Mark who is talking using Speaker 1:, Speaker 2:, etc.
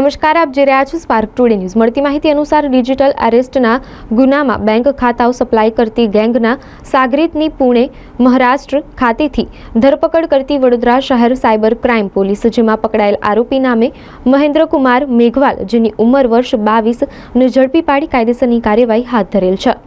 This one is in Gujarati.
Speaker 1: નમસ્કાર, આપ જે રહ્યા છો સ્પાર્ક ટુડે ન્યૂઝ મળતી માહિતી અનુસાર ડિજિટલ અરેસ્ટના ગુનામાં બેંક ખાતાઓ સપ્લાય કરતી ગેંગના સાગરીતની પુણે મહારાષ્ટ્ર ખાતેથી ધરપકડ કરતી વડોદરા શહેર સાયબર ક્રાઇમ પોલીસ, જેમાં પકડાયેલ આરોપી નામે મહેન્દ્રકુમાર મેઘવાલ, જેની ઉંમર વર્ષ બાવીસ, ને ઝડપી પાડી કાયદેસરની કાર્યવાહી હાથ ધરેલ છે.